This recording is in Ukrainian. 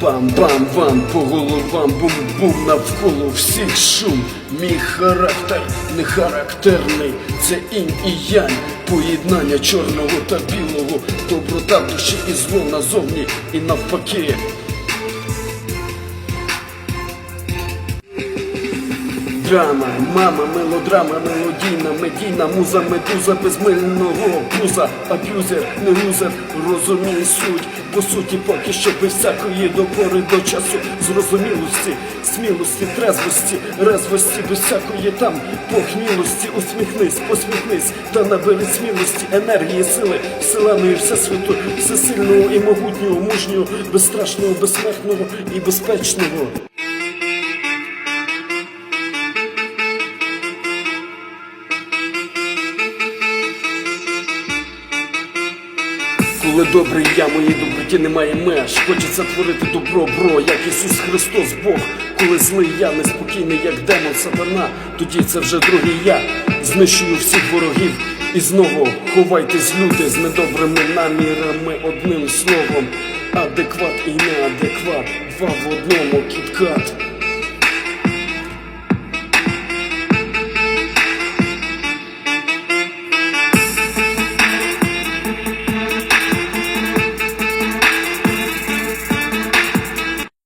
Бам-бам-бам по головам, бум-бум навколо всіх шум. Мій характер не характерний, це інь і янь, поєднання чорного та білого, доброта душі і зло назовні, і навпаки. Драма, мама, мелодрама, мелодійна, медійна, муза, медуза, безмильного пуза, аб'юзер, не лузер, розумій суть, по суті, поки що без всякої допори до часу, зрозумілості, смілості, трезвості, резвості, без всякої там похмілості, усміхнись, посміхнись, та набери смілості, енергії, сили, вселеної всесвіту, всесильного і могутнього, мужнього, безстрашного, безсмертного і безпечного. Коли добрий я, моїй доброті немає меж. Хочеться творити добро, бро, як Ісус Христос Бог. Коли злий я, неспокійний, як демон сатана, тоді це вже другий я. Знищую всіх ворогів. І знову ховайтесь, люди, з недобрими намірами, одним словом. Адекват і неадекват, два в одному кіткат.